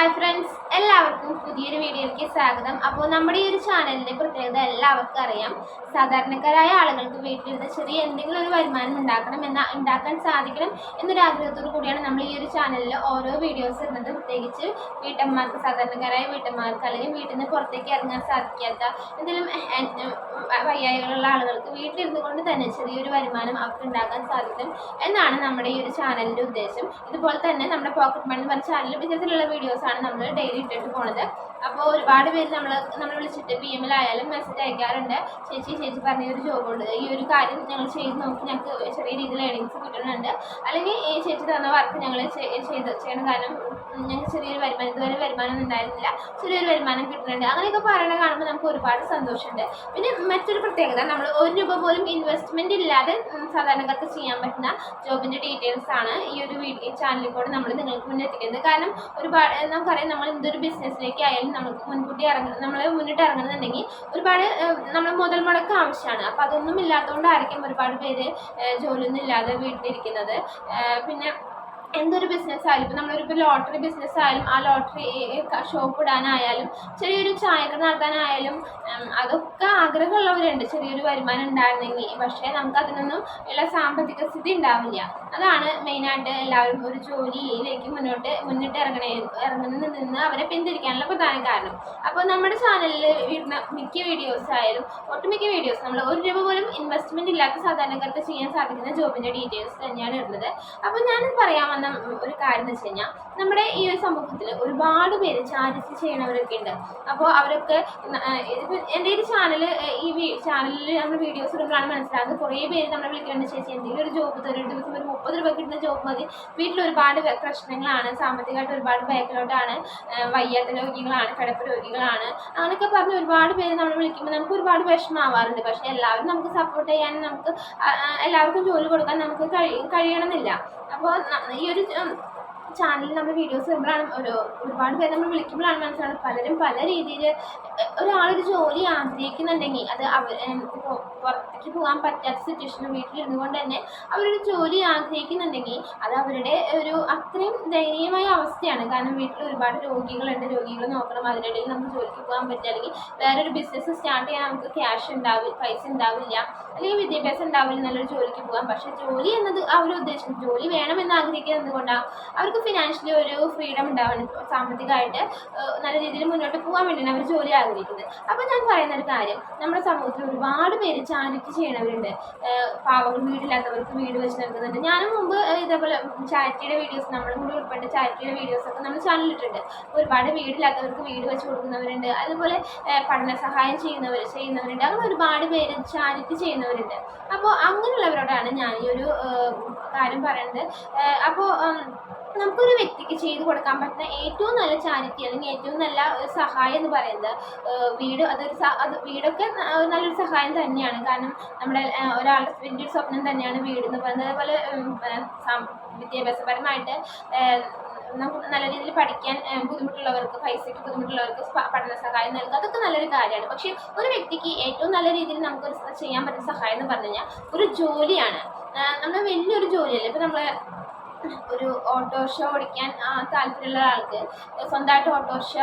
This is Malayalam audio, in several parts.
ഹായ് ഫ്രണ്ട്സ് എല്ലാവർക്കും പുതിയൊരു വീഡിയോയിലേക്ക് സ്വാഗതം. അപ്പോൾ നമ്മുടെ ഈ ഒരു ചാനലിന്റെ പ്രത്യേകത എല്ലാവർക്കും അറിയാം. സാധാരണക്കാരായ ആളുകൾക്ക് വീട്ടിലിരുന്ന് ചെറിയ എന്തെങ്കിലും ഒരു വരുമാനം ഉണ്ടാക്കണം എന്ന ഉണ്ടാക്കാൻ സാധിക്കണം എന്നൊരു ആഗ്രഹത്തോടു കൂടിയാണ് നമ്മൾ ഈ ഒരു ചാനലിൽ ഓരോ വീഡിയോസ് ഇടുന്നത്. പ്രത്യേകിച്ച് വീട്ടമ്മമാർക്ക് സാധാരണക്കാരായ വീട്ടമ്മമാർക്ക് അല്ലെങ്കിൽ വീട്ടിൽ നിന്ന് പുറത്തേക്ക് ഇറങ്ങാൻ സാധിക്കാത്ത എന്തെങ്കിലും വയ്യായികളുള്ള ആളുകൾക്ക് വീട്ടിലിരുന്നു കൊണ്ട് തന്നെ ചെറിയൊരു വരുമാനം അവർക്ക് ഉണ്ടാക്കാൻ സാധിക്കും എന്നാണ് നമ്മുടെ ഈ ഒരു ചാനലിന്റെ ഉദ്ദേശം. ഇതുപോലെ തന്നെ നമ്മുടെ പോക്കറ്റ് മണി എന്ന് പറഞ്ഞ ചാനലിൽ ഇത്തരത്തിലുള്ള വീഡിയോസാണ് നമ്മൾ ഡെയിലി ഇട്ടിട്ട് പോണത്. അപ്പോൾ ഒരുപാട് പേര് നമ്മൾ നമ്മൾ വിളിച്ചിട്ട് പി എമ്മിലായാലും മെസ്സേജ് അയക്കാറുണ്ട്. ചേച്ചി ചേച്ചി പറഞ്ഞ ഒരു ജോബ് ഉണ്ട്. ഈ ഒരു കാര്യം ഞങ്ങൾ ചെയ്ത് നോക്കി ഞങ്ങൾക്ക് ചെറിയ രീതിയിൽ ഏണിങ്സ് കിട്ടുന്നുണ്ട്. അല്ലെങ്കിൽ ഈ ചേച്ചി തന്ന വർക്ക് ഞങ്ങൾ ചെയ്ത് ചെയ്യണം. കാരണം ഞങ്ങൾക്ക് ചെറിയൊരു വരുമാനം ഇതുവരെ വരുമാനം ഉണ്ടായിരുന്നില്ല. ചെറിയൊരു വരുമാനം കിട്ടുന്നുണ്ട്. അങ്ങനെയൊക്കെ പറയണ കാണുമ്പോൾ നമുക്ക് ഒരുപാട് സന്തോഷമുണ്ട്. പിന്നെ മറ്റൊരു പ്രത്യേകത നമ്മൾ ഒരു രൂപ പോലും ഇൻവെസ്റ്റ്മെന്റ് ഇല്ലാതെ സാധാരണക്കാർക്ക് ചെയ്യാൻ പറ്റുന്ന ജോബിന്റെ ഡീറ്റെയിൽസ് ആണ് ഈ ഒരു വീഡിയോ ചാനലിൽ കൂടെ നമ്മൾ നിങ്ങൾക്ക് മുന്നിൽ എത്തിക്കുന്നത്. കാരണം ഒരുപാട് നമുക്കറിയാം നമ്മൾ എന്തൊരു ബിസിനസ്സിലേക്ക് ആയാലും നമുക്ക് മുൻകൂട്ടി ഇറങ്ങുന്നത് നമ്മൾ മുന്നിട്ട് ഇറങ്ങുന്നുണ്ടെങ്കിൽ ഒരുപാട് നമ്മൾ മുതൽ മുടക്ക് ആവശ്യമാണ്. അപ്പോൾ അതൊന്നും ഇല്ലാത്തതുകൊണ്ടായിരിക്കും ഒരുപാട് പേര് ജോലിയൊന്നും ഇല്ലാതെ വീട്ടിലിരിക്കുന്നത്. പിന്നെ എന്തൊരു ബിസിനസ് ആയാലും ഇപ്പം നമ്മളൊരു ലോട്ടറി ബിസിനസ് ആയാലും ആ ലോട്ടറി ഷോപ്പ് ഇടാനായാലും ചെറിയൊരു ചായക്കട നടത്താനായാലും അതൊക്കെ ആഗ്രഹമുള്ളവരുണ്ട്. ചെറിയൊരു വരുമാനം ഉണ്ടായിരുന്നെങ്കിൽ. പക്ഷേ നമുക്ക് അതിനൊന്നും ഉള്ള സാമ്പത്തിക സ്ഥിതി ഉണ്ടാവില്ല. അതാണ് മെയിനായിട്ട് എല്ലാവരും ഒരു ജോലിയിലേക്ക് മുന്നോട്ട് മുന്നിട്ട് ഇറങ്ങണേ ഇറങ്ങുന്നതിൽ നിന്ന് അവരെ പിന്തിരിക്കാനുള്ള പ്രധാന കാരണം. അപ്പോൾ നമ്മുടെ ചാനലിൽ ഇടുന്ന മിക്ക വീഡിയോസ് ആയാലും ഒട്ടുമിക്ക വീഡിയോസ് നമ്മൾ ഒരു രൂപ പോലും ഇൻവെസ്റ്റ്മെന്റ് ഇല്ലാത്ത സാധാരണക്കാർക്ക് ചെയ്യാൻ സാധിക്കുന്ന ജോബിന്റെ ഡീറ്റെയിൽസ് തന്നെയാണ് ഇടുന്നത്. അപ്പോൾ ഞാൻ പറയാൻ വന്ന ഒരു കാര്യം എന്ന് വെച്ച് കഴിഞ്ഞാൽ നമ്മുടെ ഈ ഒരു സമൂഹത്തിൽ ഒരുപാട് പേര് ചാരിറ്റി ചെയ്യണവരൊക്കെ ഉണ്ട്. അപ്പോൾ അവരൊക്കെ ഇതിപ്പോൾ എന്റെ ഒരു ചാനൽ ഈ ചാനലിൽ നമ്മൾ വീഡിയോസ് ഇടുമ്പോഴാണ് മനസ്സിലാകുന്നത് കുറേ പേര് നമ്മളെ വിളിക്കുന്നുണ്ട് ചേച്ചി എന്തെങ്കിലും ഒരു ജോബ് തരും ദിവസം ഒരു മുപ്പത് രൂപ കിട്ടുന്ന ജോബ് മതി. വീട്ടിൽ ഒരുപാട് പ്രശ്നങ്ങളാണ് സാമ്പത്തികമായിട്ട് ഒരുപാട് ബാക്കിലോട്ടാണ് വയ്യാത്ത രോഗികളാണ് കിടപ്പ് രോഗികളാണ് അങ്ങനെയൊക്കെ പറഞ്ഞ് ഒരുപാട് പേര് നമ്മൾ വിളിക്കുമ്പോൾ നമുക്ക് ഒരുപാട് വിഷമമാവാറുണ്ട്. പക്ഷേ എല്ലാവരും നമുക്ക് സപ്പോർട്ട് ചെയ്യാൻ നമുക്ക് എല്ലാവർക്കും ജോലി കൊടുക്കാൻ നമുക്ക് കഴി കഴിയണമെന്നില്ല. അപ്പോൾ ഈ ഒരു ചാനലിൽ നമ്മൾ വീഡിയോസ് വരുമ്പോഴാണ് ഒരു ഒരുപാട് പേര് നമ്മൾ വിളിക്കുമ്പോഴാണ് മനസ്സിലാവുന്നത്. പലരും പല രീതിയിൽ ഒരാളൊരു ജോലി ആഗ്രഹിക്കുന്നുണ്ടെങ്കിൽ അത് അവർ ഇപ്പോൾ പുറത്തേക്ക് പോകാൻ പറ്റാത്ത സിറ്റുവേഷനിൽ വീട്ടിലിരുന്നു കൊണ്ട് തന്നെ അവരൊരു ജോലി ആഗ്രഹിക്കുന്നുണ്ടെങ്കിൽ അത് അവരുടെ ഒരു അത്രയും ദയനീയമായ അവസ്ഥയാണ്. കാരണം വീട്ടിൽ ഒരുപാട് രോഗികളുണ്ട്. രോഗികൾ നോക്കണം. അതിനിടയിൽ നമുക്ക് ജോലിക്ക് പോകാൻ പറ്റില്ല. അല്ലെങ്കിൽ വേറൊരു ബിസിനസ് സ്റ്റാർട്ട് ചെയ്യാൻ നമുക്ക് ക്യാഷ് ഉണ്ടാവില്ല പൈസ ഉണ്ടാവില്ല. അല്ലെങ്കിൽ വിദ്യാഭ്യാസം ഉണ്ടാവില്ല നല്ലൊരു ജോലിക്ക് പോകാം. പക്ഷേ ജോലി എന്നത് അവർ ഉദ്ദേശം ജോലി വേണമെന്ന് ആഗ്രഹിക്കുന്നത് എന്തുകൊണ്ടാണ് അവർക്ക് ഫിനാൻഷ്യലി ഒരു ഫ്രീഡം ഉണ്ടാവണം. സാമ്പത്തികമായിട്ട് നല്ല രീതിയിൽ മുന്നോട്ട് പോകാൻ വേണ്ടിയാണ് അവർ ജോലി ആഗ്രഹിക്കുന്നത്. അപ്പോൾ ഞാൻ പറയുന്ന ഒരു കാര്യം. നമ്മുടെ സമൂഹത്തിൽ ഒരുപാട് പേര് ചാരിറ്റി ചെയ്യണവരുണ്ട്. പാവങ്ങൾ വീടില്ലാത്തവർക്ക് വീട് വെച്ച് നൽകുന്നുണ്ട്. ഞാനും മുമ്പ് ഇതേപോലെ ചാരിറ്റിയുടെ വീഡിയോസ് നമ്മളും കൂടി ഉൾപ്പെട്ട ചാരിറ്റിയുടെ വീഡിയോസ് ഒക്കെ നമ്മൾ ചാനലിട്ടിട്ടുണ്ട്. ഒരുപാട് വീടില്ലാത്തവർക്ക് വീട് വെച്ച് കൊടുക്കുന്നവരുണ്ട്. അതുപോലെ പഠന സഹായം ചെയ്യുന്നവർ ചെയ്യുന്നവരുണ്ട്. അങ്ങനെ ഒരുപാട് പേര് ചാരിറ്റി ചെയ്യുന്നവരുണ്ട്. അപ്പോൾ അങ്ങനെയുള്ളവരോടാണ് ഞാൻ ഈ ഒരു കാര്യം പറയുന്നത് അപ്പോൾ നമുക്കൊരു വ്യക്തിക്ക് ചെയ്തു കൊടുക്കാൻ പറ്റുന്ന ഏറ്റവും നല്ല ചാരിറ്റി അല്ലെങ്കിൽ ഏറ്റവും നല്ല ഒരു സഹായം എന്ന് പറയുന്നത് വീട്. അതൊരു അത് വീടൊക്കെ നല്ലൊരു സഹായം തന്നെയാണ്. കാരണം നമ്മുടെ ഒരാളുടെ വലിയൊരു സ്വപ്നം തന്നെയാണ് വീട് എന്ന് പറയുന്നത്. അതുപോലെ വിദ്യാഭ്യാസപരമായിട്ട് നമുക്ക് നല്ല രീതിയിൽ പഠിക്കാൻ ബുദ്ധിമുട്ടുള്ളവർക്ക് പൈസയ്ക്ക് ബുദ്ധിമുട്ടുള്ളവർക്ക് പഠന സഹായം നൽകുക. അതൊക്കെ നല്ലൊരു കാര്യമാണ്. പക്ഷേ ഒരു വ്യക്തിക്ക് ഏറ്റവും നല്ല രീതിയിൽ നമുക്ക് ചെയ്യാൻ പറ്റുന്ന സഹായം എന്ന് പറഞ്ഞു കഴിഞ്ഞാൽ ഒരു ജോലിയാണ്. നമ്മൾ വലിയൊരു ജോലിയല്ലേ? ഇപ്പം നമ്മൾ ഒരു ഓട്ടോറിക്ഷ ഓടിക്കാൻ താല്പര്യമുള്ള ആൾക്ക് സ്വന്തമായിട്ട് ഓട്ടോറിക്ഷ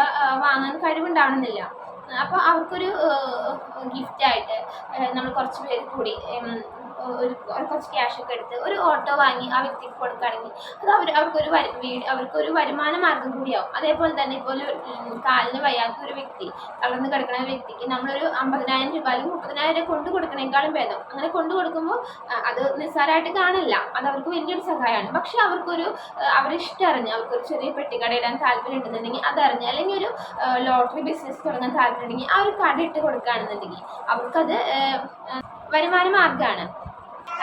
വാങ്ങാൻ കഴിവുണ്ടാവണമെന്നില്ല. അപ്പോൾ അവർക്കൊരു ഗിഫ്റ്റായിട്ട് നമ്മൾ കുറച്ച് പേര് കൂടി ഒരു കുറച്ച് ക്യാഷ് ഒക്കെ എടുത്ത് ഒരു ഓട്ടോ വാങ്ങി ആ വ്യക്തിക്ക് കൊടുക്കുകയാണെങ്കിൽ അത് അവർ അവർക്കൊരു വീട് അവർക്കൊരു വരുമാന മാർഗം കൂടിയാവും. അതേപോലെ തന്നെ ഇപ്പോൾ കാലിന് വയ്യാത്ത ഒരു വ്യക്തി തളർന്ന് കിടക്കുന്ന വ്യക്തിക്ക് നമ്മളൊരു അമ്പതിനായിരം രൂപ അല്ലെങ്കിൽ മുപ്പതിനായിരം കൊണ്ടു കൊടുക്കണേക്കാളും ഭേദം. അങ്ങനെ കൊണ്ടു കൊടുക്കുമ്പോൾ അത് നിസ്സാരമായിട്ട് കാണില്ല. അത് അവർക്ക് വലിയൊരു സഹായമാണ്. പക്ഷെ അവർക്കൊരു അവരിഷ്ടറിഞ്ഞ് അവർക്കൊരു ചെറിയ പെട്ടിക്കട ഇടാൻ താല്പര്യം ഉണ്ടെന്നുണ്ടെങ്കിൽ അതറിഞ്ഞ് അല്ലെങ്കിൽ ഒരു ലോട്ടറി ബിസിനസ് തുടങ്ങാൻ താല്പര്യം ഉണ്ടെങ്കിൽ ആ ഒരു കട ഇട്ട് കൊടുക്കുകയാണെന്നുണ്ടെങ്കിൽ അവർക്കത് വരുമാന മാർഗമാണ്.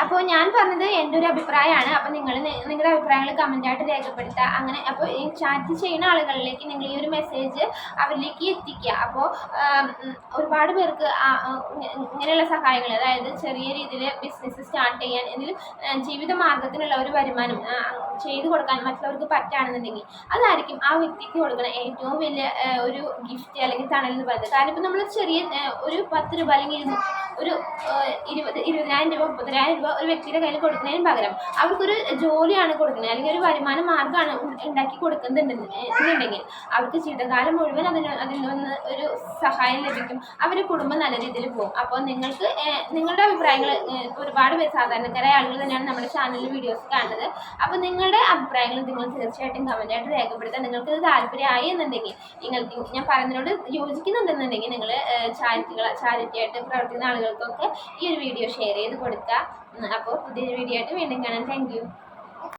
അപ്പോൾ ഞാൻ പറഞ്ഞത് എന്റെ ഒരു അഭിപ്രായമാണ്. അപ്പോൾ നിങ്ങൾ നിങ്ങളുടെ അഭിപ്രായങ്ങൾ കമന്റായിട്ട് രേഖപ്പെടുത്തുക. അങ്ങനെ അപ്പോൾ ഈ ചാറ്റ് ചെയ്യുന്ന ആളുകളിലേക്ക് നിങ്ങൾ ഈ ഒരു മെസ്സേജ് അവരിലേക്ക് എത്തിക്കുക. അപ്പോൾ ഒരുപാട് പേർക്ക് ഇങ്ങനെയുള്ള സഹായങ്ങൾ അതായത് ചെറിയ രീതിയിൽ ബിസിനസ് സ്റ്റാർട്ട് ചെയ്യാൻ ഇതിൽ ജീവിത മാർഗത്തിനുള്ള ഒരു വരുമാനം ചെയ്തു കൊടുക്കാൻ മറ്റുള്ളവർക്ക് പറ്റുകയാണെന്നുണ്ടെങ്കിൽ അതായിരിക്കും ആ വ്യക്തിക്ക് കൊടുക്കുന്ന ഏറ്റവും വലിയ ഒരു ഗിഫ്റ്റ് അല്ലെങ്കിൽ തണൽ എന്ന് പറയുന്നത് കാരണം ഇപ്പോൾ നമ്മൾ ചെറിയ ഒരു പത്ത് രൂപ അല്ലെങ്കിൽ ഒരു ഇരുപത് ഇരുപതിനായിരം രൂപ മുപ്പതിനായിരം രൂപ ഒരു വ്യക്തിയുടെ കയ്യിൽ കൊടുക്കുന്നതിന് പകരം അവർക്കൊരു ജോലിയാണ് കൊടുക്കുന്നത്. അല്ലെങ്കിൽ ഒരു വരുമാന മാർഗമാണ് ഉണ്ടാക്കി കൊടുക്കുന്നുണ്ടെന്നുണ്ടെങ്കിൽ അവർക്ക് ജീവിതകാലം മുഴുവൻ അതിന് അതിൽ നിന്ന് ഒരു സഹായം ലഭിക്കും. അവരുടെ കുടുംബം നല്ല രീതിയിൽ പോകും. അപ്പോൾ നിങ്ങൾക്ക് നിങ്ങളുടെ അഭിപ്രായങ്ങൾ ഒരുപാട് പേര് സാധാരണക്കാരായ ആളുകൾ തന്നെയാണ് നമ്മുടെ ചാനലിൽ വീഡിയോസ് കാണുന്നത്. അപ്പോൾ നിങ്ങളുടെ അഭിപ്രായങ്ങൾ നിങ്ങൾ തീർച്ചയായിട്ടും കമന്റായിട്ട് രേഖപ്പെടുത്താൻ നിങ്ങൾക്ക് ഇത് താല്പര്യമായി എന്നുണ്ടെങ്കിൽ നിങ്ങൾക്ക് ഞാൻ പറയുന്നതിനോട് യോജിക്കുന്നുണ്ടെന്നുണ്ടെങ്കിൽ നിങ്ങൾ ചാരിറ്റികൾ ചാരിറ്റി ആയിട്ട് പ്രവർത്തിക്കുന്ന ആളുകൾക്കൊക്കെ ഈ ഒരു വീഡിയോ ഷെയർ ചെയ്ത് കൊടുക്കുക. അപ്പോൾ പുതിയൊരു വീഡിയോ ആയിട്ട് വീണ്ടും കാണാം. താങ്ക്